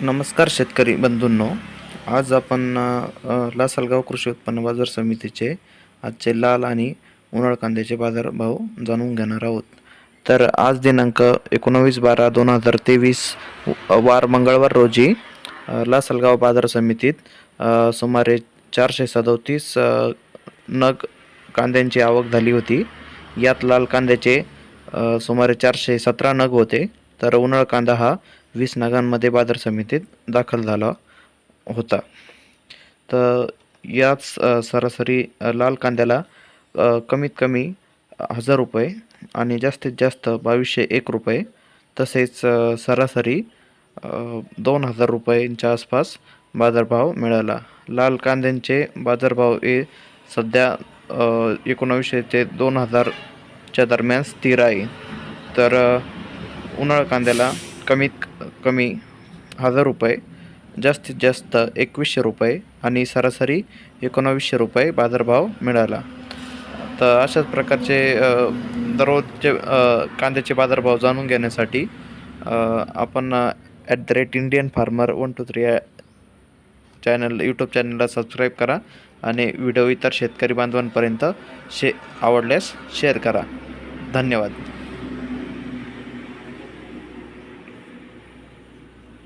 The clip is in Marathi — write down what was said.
नमस्कार शेतकरी बंधूंनो. आज आपण लासलगाव कृषी उत्पन्न बाजार समितीचे आजचे लाल आणि उन्हाळ कांद्याचे बाजारभाव जाणून घेणार आहोत. तर आज दिनांक एकोणावीस बारा दोन हजार तेवीस वार मंगळवार रोजी लासलगाव बाजार समितीत सुमारे चारशे सदोतीस नग कांद्यांची आवक झाली होती. यात लाल कांद्याचे सुमारे चारशे सतरा नग होते. तर उन्हाळ कांदा हा वीस नगांमध्ये बाजार समितीत दाखल झाला होता. तर याच सरासरी लाल कांद्याला कमीत कमी हजार रुपये आणि जास्तीत जास्त बावीसशे एक रुपये तसेच सरासरी दोन हजार रुपयांच्या आसपास बाजारभाव मिळाला. लाल कांद्यांचे बाजारभाव हे सध्या एकोणावीसशे ते दोन हजारच्या दरम्यान स्थिर आहे. तर उन्हाळ कांद्याला कमीत कमी हजार रुपये जास्तीत जास्त एकवीसशे रुपये आणि सरासरी एकोणावीसशे रुपये बाजारभाव मिळाला. तर अशाच प्रकारचे दररोजचे कांद्याचे बाजारभाव जाणून घेण्यासाठी आपण at the rate Indian farmer one two three channel YouTube चॅनलला सबस्क्राईब करा आणि व्हिडिओ इतर शेतकरी बांधवांपर्यंत शे आवडल्यास शेअर करा. धन्यवाद.